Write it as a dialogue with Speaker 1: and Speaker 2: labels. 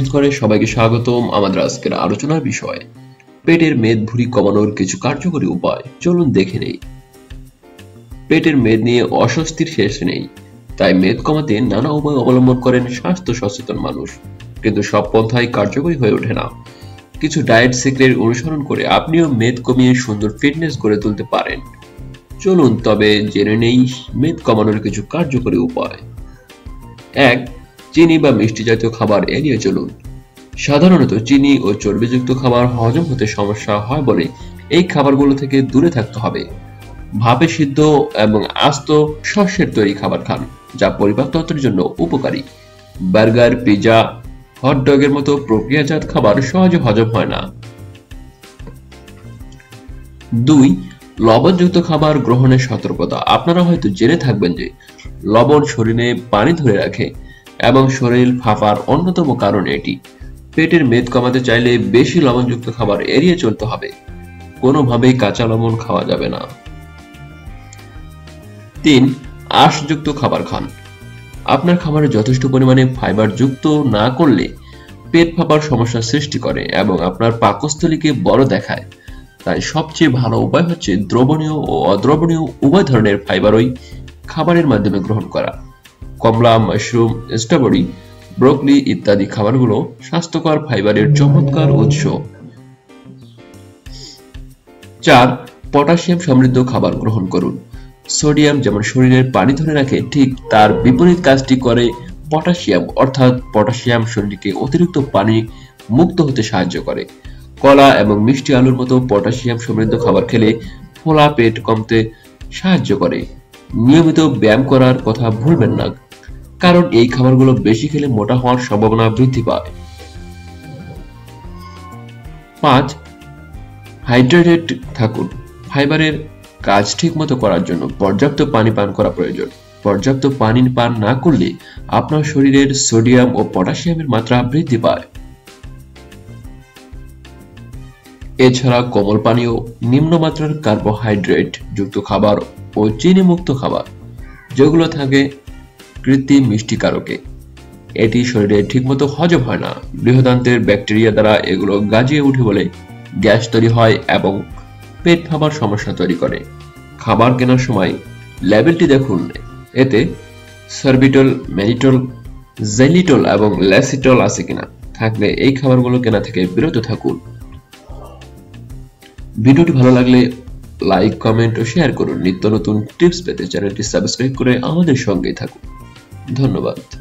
Speaker 1: করে সবাইকে স্বাগতম আমাদের আজকের আলোচনার বিষয়। পেটের মেদ ভুঁড়ি কমানোর কিছু কার্যকরী উপায়, চলুন দেখে নেই। পেটের মেদ নিয়ে অস্বস্তির শেষ নেই, তাই মেদ কমাতে নানা উপায় অবলম্বন করেন স্বাস্থ্য সচেতন মানুষ। কিন্তু সব পন্থাই কার্যকরী হয়ে ওঠে না। কিছু ডায়েট সিক্রেট অনুসরণ করে আপনিও মেদ কমিয়ে সুন্দর ফিটনেস গড়ে তুলতে পারেন। চলুন তবে জেনে নেই মেদ কমানোর কিছু কার্যকরী উপায়। এক চিনি বা মিষ্টি জাতীয় খাবার এড়িয়ে চলুন। সাধারণত চিনি ও চর্বিযুক্ত খাবার হজম হতে সমস্যা হয় বলে এই খাবারগুলো থেকে দূরে থাকতে হবে। ভাপে সিদ্ধ এবং আস্ত শস্যের তৈরি খাবার খান, যা পরিপাকতন্ত্রের জন্য উপকারী। বার্গার পিৎজা হট ডগের মতো প্রক্রিয়াজাত খাবার সহজে হজম হয় না। দুই, লবণযুক্ত খাবার গ্রহণের সতর্কতা। আপনারা হয়তো জেনে থাকবেন যে লবণ শরীরে পানি ধরে রাখে। এবং শরীর ফাঁপার অন্যতম কারণ এটি। পেটের মেদ কমাতে চাইলে বেশি লবণযুক্ত খাবার এড়িয়ে চলতে হবে। কোনোভাবেই কাঁচা লবণ খাওয়া যাবে না। তিন, আঁশযুক্ত খাবার খান। আপনার খাবারে যথেষ্ট পরিমাণে ফাইবার যুক্ত না করলে পেট ফাঁপার সমস্যা সৃষ্টি করে এবং আপনার পাকস্থলীকে বড় দেখায়। তাই সবচেয়ে ভালো উপায় হচ্ছে দ্রবণীয় ও অদ্রবণীয় উভয় ধরনের ফাইবারই খাবারের মাধ্যমে গ্রহণ করা। কমলা, মাশরুম, স্ট্রবেরি, ব্রোকলি ইত্যাদি খাবারগুলো স্বাস্থ্যকর ফাইবারের চমৎকার উৎস। চার, পটাশিয়াম সমৃদ্ধ খাবার গ্রহণ করুন। সোডিয়াম যেমন শরীরের পানি ধরে রাখে, ঠিক তার বিপরীত কাজটি করে পটাশিয়াম, অর্থাৎ পটাশিয়াম শরীরকে অতিরিক্ত পানি মুক্ত হতে সাহায্য করে। কলা এবং মিষ্টি আলুর মতো পটাশিয়াম সমৃদ্ধ খাবার খেলে ফোলা পেট কমতে সাহায্য করে। নিয়মিত ব্যায়াম করার কথা ভুলবেন না। কারণ এই খাবারগুলো বেশি খেলে মোটা হওয়ার সম্ভাবনা বৃদ্ধি পায়। পাঁচ, হাইড্রেটেড থাকুন। ফাইবারের কাজ ঠিকমতো করার জন্য পর্যাপ্ত পানি পান করা প্রয়োজন। পর্যাপ্ত পানি পান না করলে আপনার শরীরের সোডিয়াম ও পটাশিয়ামের মাত্রা বৃদ্ধি পায়। এছাড়া কোমল পানীয়, নিম্নমাত্রার কার্বোহাইড্রেট যুক্ত খাবার ও চিনি মুক্ত খাবার, যেগুলো থাকে কৃত্রিম মিষ্টিকারকে। এটি শরীরে ঠিকমতো হজম হয় না। বৃহদান্তের ব্যাকটেরিয়া দ্বারা এগুলো গাজিয়ে উঠে বলে গ্যাস তৈরি হয় এবং পেট ফাঁপার সমস্যা তৈরি করে। খাবার কেনার সময় লেবেলটি দেখুন। এতে সার্বিটল মেরিটল জেলিটল এবং ল্যাসিটল আছে কিনা। থাকলে এই খাবারগুলো কেনা থেকে বিরত থাকুন। ভিডিওটি ভালো লাগলে লাইক, কমেন্ট ও শেয়ার করুন। নিত্য নতুন টিপস পেতে চ্যানেলটি সাবস্ক্রাইব করে আমাদের সঙ্গেই থাকুন। ধন্যবাদ